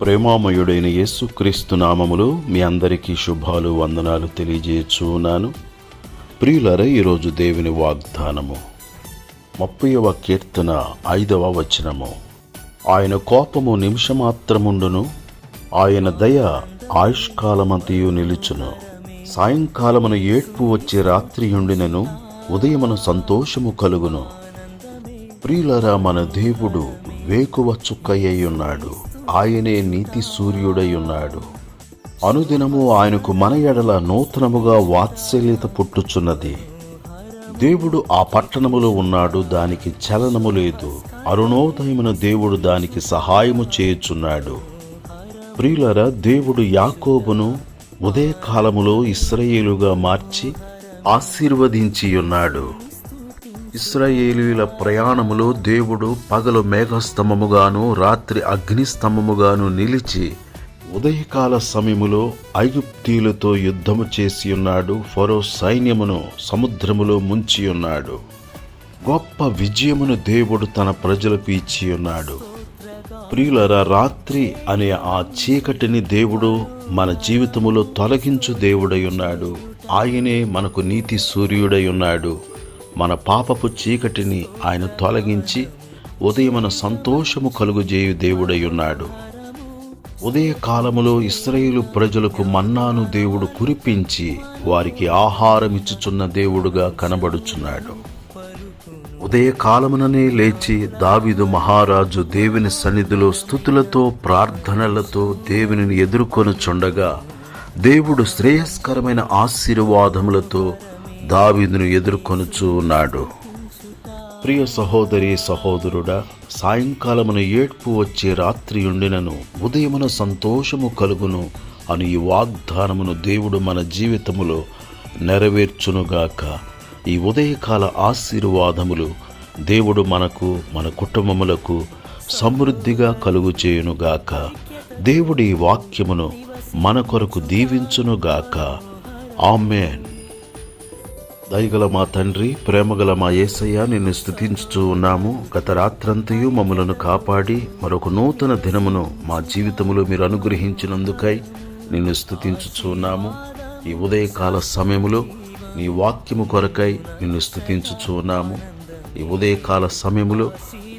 ప్రేమామయుడైన యేసుక్రీస్తు నామములో మీ అందరికీ శుభాలు వందనాలు తెలియజేయచున్నాను. ప్రియులర ఈరోజు దేవుని వాగ్దానము. ముప్పైవ కీర్తన ఐదవ వచనము. ఆయన కోపము నిమిషమాత్రముండును ఆయన దయ ఆయుష్కాలమంతయు నిలుచును. సాయంకాలమున ఏడ్పు వచ్చే రాత్రి ఉండినను ఉదయమున సంతోషము కలుగును. ప్రియులరా మన దేవుడు వేకువ చుక్కయ్యున్నాడు ఆయనే నీతి సూర్యుడై ఉన్నాడు. అనుదినము ఆయనకు మన ఎడల నూతనముగా వాత్సల్యత పుట్టుచున్నది. దేవుడు ఆ పట్టణములో ఉన్నాడు దానికి చలనము లేదు. అరుణోదయమున దేవుడు దానికి సహాయము చేయుచున్నాడు. ప్రియులరా దేవుడు యాకోబును ఉదయకాలములో ఇస్రయేలుగా మార్చి ఆశీర్వదించి ఉన్నాడు ఇస్రాయేలీల ప్రయాణములో దేవుడు పగలు మేఘస్తంభముగాను రాత్రి అగ్నిస్తంభముగాను నిలిచి ఉదయకాల సమయములో ఐగుప్తీయులతో యుద్ధము చేసి ఉన్నాడు. ఫరో సైన్యమును సముద్రములో ముంచి ఉన్నాడు. గొప్ప విజయమును దేవుడు తన ప్రజలకు ఇచ్చి ఉన్నాడు. ప్రియులరా రాత్రి అనే ఆ చీకటిని దేవుడు మన జీవితములో తొలగించు దేవుడై ఉన్నాడు. ఆయనే మనకు నీతి సూర్యుడై ఉన్నాడు. మన పాపపు చీకటిని ఆయన తొలగించి ఉదయమున సంతోషము కలుగుజేయు దేవుడై ఉన్నాడు ఉదయ కాలములో ఇస్రాయేలు ప్రజలకు మన్నాను దేవుడు కురిపించి వారికి ఆహారం ఇచ్చుచున్న దేవుడుగా కనబడుచున్నాడు. ఉదయ కాలముననే లేచి దావిదు మహారాజు దేవుని సన్నిధిలో స్థుతులతో ప్రార్థనలతో దేవునిని ఎదుర్కొనుచుండగా దేవుడు శ్రేయస్కరమైన ఆశీర్వాదములతో దావీదును ఎదుర్కొనుచూ ఉన్నాడు. ప్రియ సహోదరి సహోదరుడా సాయంకాలమున ఏడ్పు వచ్చే రాత్రి ఉండినను ఉదయమున సంతోషము కలుగును అని ఈ వాగ్దానమును దేవుడు మన జీవితములో నెరవేర్చునుగాక. ఈ ఉదయకాల ఆశీర్వాదములు దేవుడు మనకు మన కుటుంబములకు సమృద్ధిగా కలుగు చేయునుగాక దేవుడి వాక్యమును మన కొరకు దీవించునుగాక. ఆమెన్. దయగల మా తండ్రి ప్రేమగల మా యేసయ్య నిన్ను స్థుతించుచూ ఉన్నాము. గత రాత్రంతయు మమ్మలను కాపాడి మరొక నూతన దినమును మా జీవితములో మీరు అనుగ్రహించినందుకై నిన్ను స్థుతించుచూ ఉన్నాము. ఈ ఉదయకాల సమయములో నీ వాక్యము కొరకై నిన్ను స్థుతించుచూ ఉన్నాము. ఈ ఉదయకాల సమయములో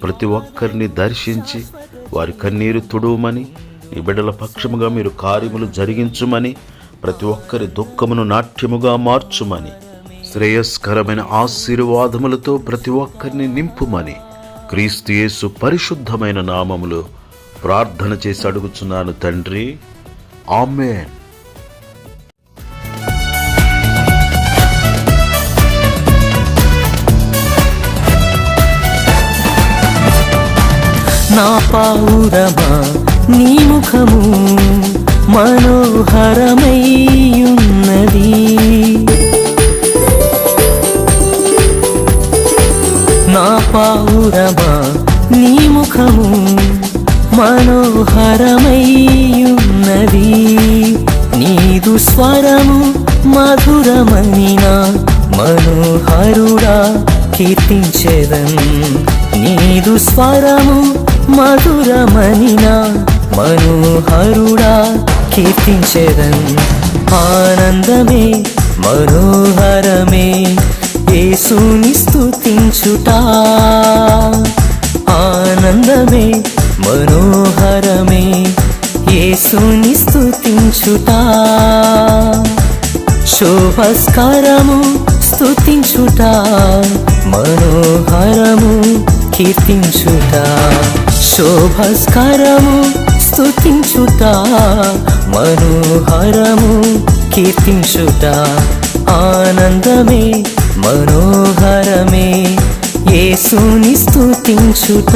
ప్రతి ఒక్కరిని దర్శించి వారి కన్నీరు తుడువమని నీ బిడ్డల పక్షముగా మీరు కార్యములు జరిగించుమని ప్రతి ఒక్కరి దుఃఖమును నాట్యముగా మార్చుమని శ్రేయస్కరమైన ఆశీర్వాదములతో ప్రతి ఒక్కరిని నింపుమని క్రీస్తుయేసు పరిశుద్ధమైన నామములు ప్రార్థన చేసి అడుగుచున్నాను తండ్రి. ఆమెన్. నా పావురమా నీ ముఖము మనోహరమయ్యున్నది పావురమా? నీ ముఖము మనోహరమయ్యున్నది. నీదు స్వరము మధురమైన మనోహరుడా కీర్తించేదన్ నీదు స్వరము మధురమనిన మనోహరుడా కీర్తించేదన్ ఆనందమే మనోహరమే యేసుని స్తుతించుట ఆనందమే మనోహరమే యేసుని స్థుతించుట శోభస్కరము స్థుతించుట మనోహరము కీర్తించుట. శోభస్కరము స్థుతించుట మనోహరము కీర్తించుట. ఆనందమే మనోహరమే యేసుని స్తుతించుట.